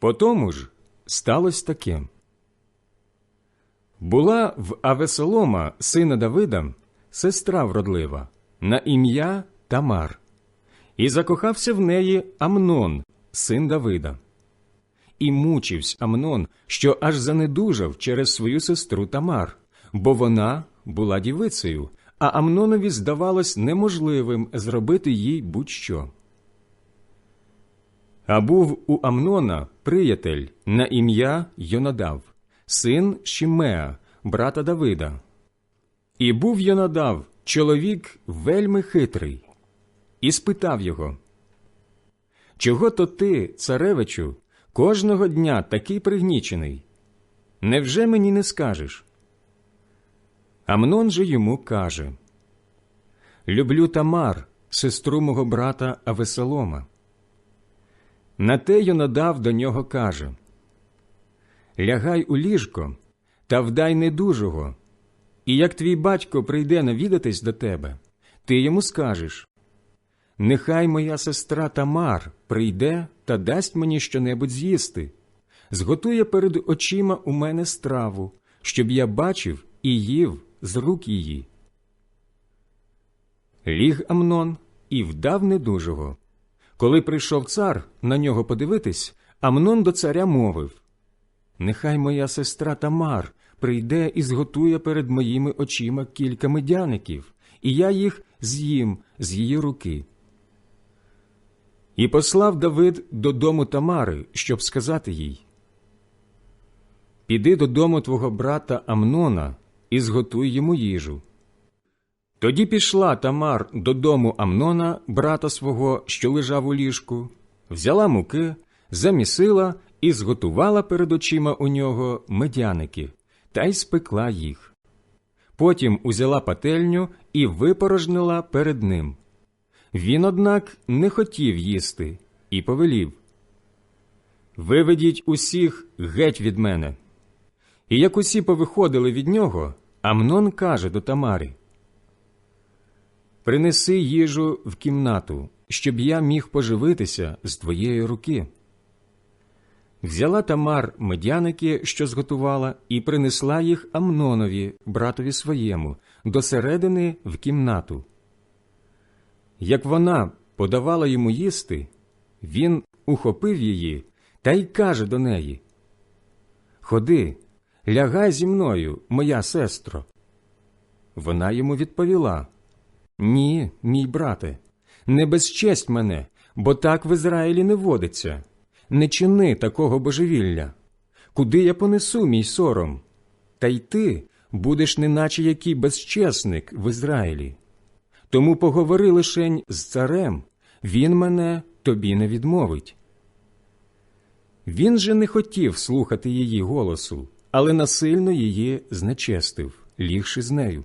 По тому ж сталося таке. Була в Авесолома, сина Давида, сестра вродлива, на ім'я Тамар, і закохався в неї Амнон, син Давида. І мучився Амнон, що аж занедужав через свою сестру Тамар, бо вона була дівицею, а Амнонові здавалось неможливим зробити їй будь-що. А був у Амнона приятель на ім'я Йонадав, син Шімеа, брата Давида. І був Йонадав чоловік вельми хитрий, і спитав його Чого то ти, царевичу, кожного дня такий пригнічений? Невже мені не скажеш? Амнон же йому каже Люблю Тамар, сестру мого брата Авесолома. На те Йонадав до нього каже Лягай у ліжко та вдай недужого, і як твій батько прийде навідатись до тебе, ти йому скажеш Нехай моя сестра Тамар прийде та дасть мені щонебудь з'їсти, зготує перед очима у мене страву, щоб я бачив і їв з рук її. Ліг Амнон і вдав недужого. Коли прийшов цар на нього подивитись, Амнон до царя мовив Нехай моя сестра Тамар прийде і зготує перед моїми очима кілька медяників, і я їх з'їм з її руки. І послав Давид додому Тамари, щоб сказати їй Піди додому твого брата Амнона і зготуй йому їжу. Тоді пішла Тамар додому Амнона, брата свого, що лежав у ліжку, взяла муки, замісила і зготувала перед очима у нього медяники та й спекла їх. Потім узяла пательню і випорожнила перед ним. Він, однак, не хотів їсти і повелів Виведіть усіх геть від мене. І як усі повиходили від нього, Амнон каже до Тамари Принеси їжу в кімнату, щоб я міг поживитися з твоєї руки. Взяла Тамар медяники, що зготувала, і принесла їх Амнонові, братові своєму, до середини в кімнату. Як вона подавала йому їсти, він ухопив її та й каже до неї Ходи, лягай зі мною, моя сестро. Вона йому відповіла Ні, мій брате, не безчесть мене, бо так в Ізраїлі не водиться. Не чини такого божевілля. Куди я понесу мій сором? Та й ти будеш неначе який безчесник в Ізраїлі. Тому поговори лишень з царем, він мене тобі не відмовить. Він же не хотів слухати її голосу, але насильно її знечестив, лігши з нею.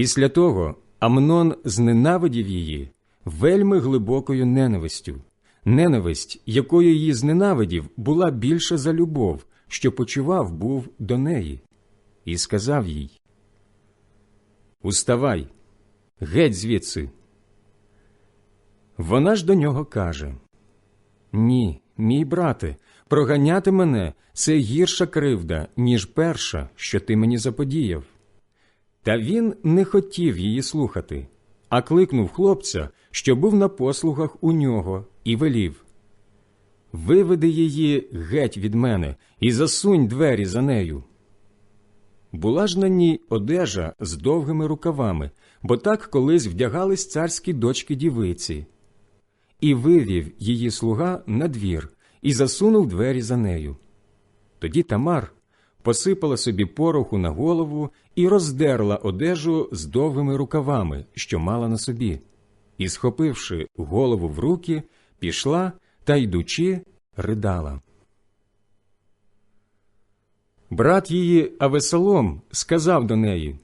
Після того Амнон зненавидів її вельми глибокою ненавистю. Ненависть, якою її зненавидів, була більша за любов, що почував був до неї, і сказав їй Уставай, геть звідси. Вона ж до нього каже Ні, мій брате, проганяти мене це гірша кривда, ніж перша, що ти мені заподіяв. Та він не хотів її слухати, а кликнув хлопця, що був на послугах у нього, і велів Виведи її геть від мене і засунь двері за нею. Була ж на ній одежа з довгими рукавами, бо так колись вдягались царські дочки дівиці. І вивів її слуга на двір і засунув двері за нею. Тоді Тамар посипала собі пороху на голову і роздерла одежу з довгими рукавами, що мала на собі, і, схопивши голову в руки, пішла та, йдучи, ридала. Брат її Авесолом сказав до неї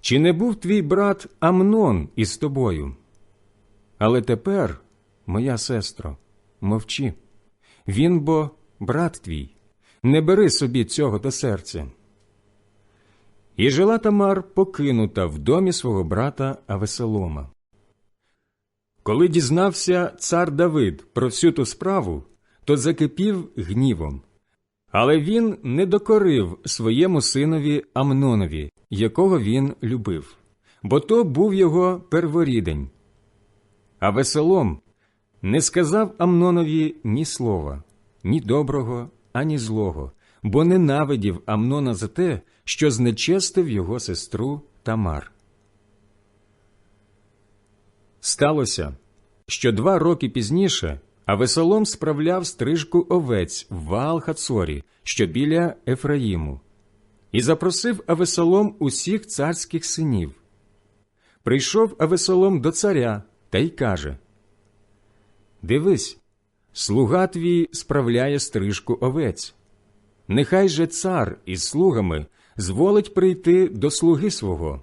Чи не був твій брат Амнон із тобою? Але тепер, моя сестро, мовчи. Він бо брат твій, не бери собі цього до серця. І жила Тамар покинута в домі свого брата Авесолома. Коли дізнався цар Давид про всю ту справу, то закипів гнівом. Але він не докорив своєму синові Амнонові, якого він любив, бо то був його перворідень. А веселом не сказав Амнонові ні слова, ні доброго, ані злого, бо ненавидів Амнона за те, що знечестив його сестру Тамар. Сталося, що два роки пізніше Авесолом справляв стрижку овець в Ваал-Хацорі, що біля Ефраїму, і запросив Авесолом усіх царських синів. Прийшов Авесолом до царя та й каже Дивись, слуга твій справляє стрижку овець. Нехай же цар із слугами зволить прийти до слуги свого.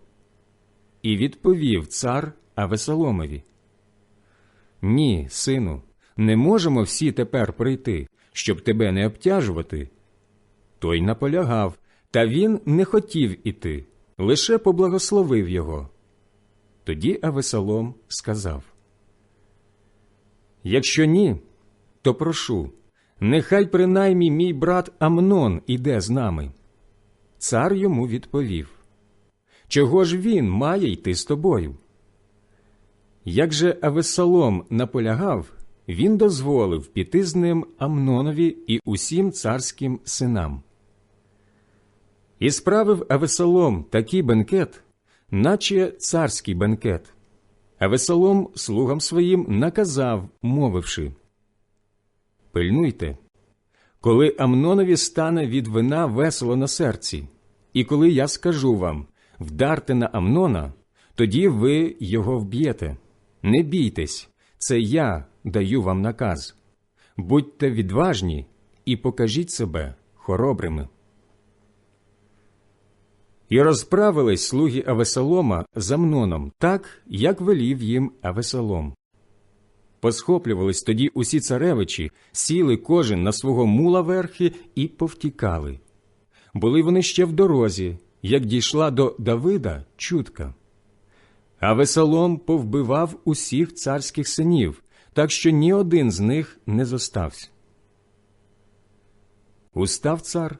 І відповів цар Авесоломові. Ні, сину, не можемо всі тепер прийти, щоб тебе не обтяжувати. Той наполягав, та він не хотів іти, лише поблагословив його. Тоді Авесолом сказав Якщо ні, то прошу, нехай принаймні мій брат Амнон іде з нами. Цар йому відповів Чого ж він має йти з тобою? Як же Авесолом наполягав, він дозволив піти з ним Амнонові і усім царським синам. І справив Авесолом такий бенкет, наче царський бенкет. Авесолом слугам своїм наказав, мовивши Пильнуйте, коли Амнонові стане від вина весело на серці, і коли я скажу вам вдарте на Амнона, тоді ви його вб'єте. Не бійтесь, це я даю вам наказ. Будьте відважні і покажіть себе хоробрими. І розправились слуги Авесолома з Амноном так, як велів їм Авесолом. Посхоплювались тоді усі царевичі, сіли кожен на свого мула верхи і повтікали. Були вони ще в дорозі, як дійшла до Давида чутка. А Весолом повбивав усіх царських синів, так що ні один з них не зостався. Устав цар,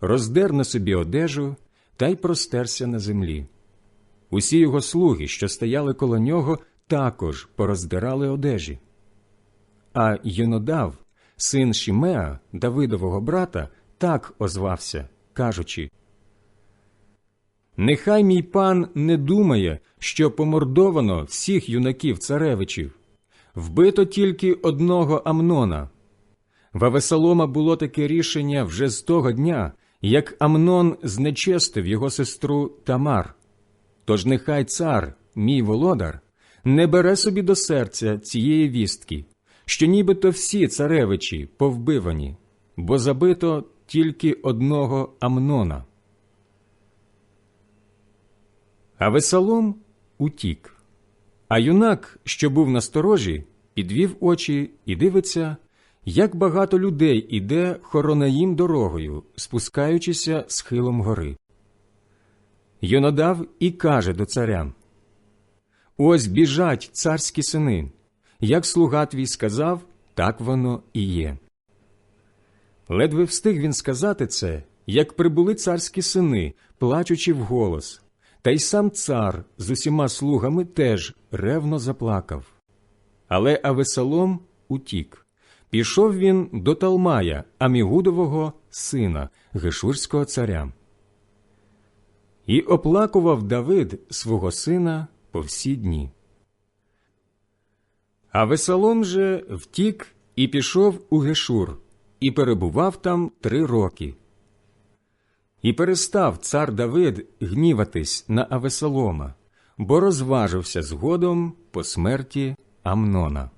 роздер на собі одежу та й простерся на землі. Усі його слуги, що стояли коло нього, також пороздирали одежі. А Йонодав, син Шімеа, Давидового брата, так озвався, кажучи Нехай мій пан не думає, що помордовано всіх юнаків царевичів, вбито тільки одного Амнона. В Авесолома було таке рішення вже з того дня, як Амнон знечестив його сестру Тамар. Тож нехай цар, мій володар, не бере собі до серця цієї вістки, що нібито всі царевичі повбивані, бо забито тільки одного Амнона. А Весалом утік. А юнак, що був на сторожі, підвів очі і дивиться, як багато людей іде хоронаїм дорогою, спускаючися схилом гори. Йонадав і каже до царя Ось біжать царські сини. Як слуга твій сказав, так воно і є. Ледве встиг він сказати це, як прибули царські сини, плачучи вголос. Та й сам цар з усіма слугами теж ревно заплакав. Але Авесалом утік. Пішов він до Талмая, Амігудового сина, Гешурського царя. І оплакував Давид свого сина по всі дні. А Весалом же втік і пішов у Гешур, і перебував там три роки. І перестав цар Давид гніватись на Авесолома, бо розважився згодом по смерті Амнона.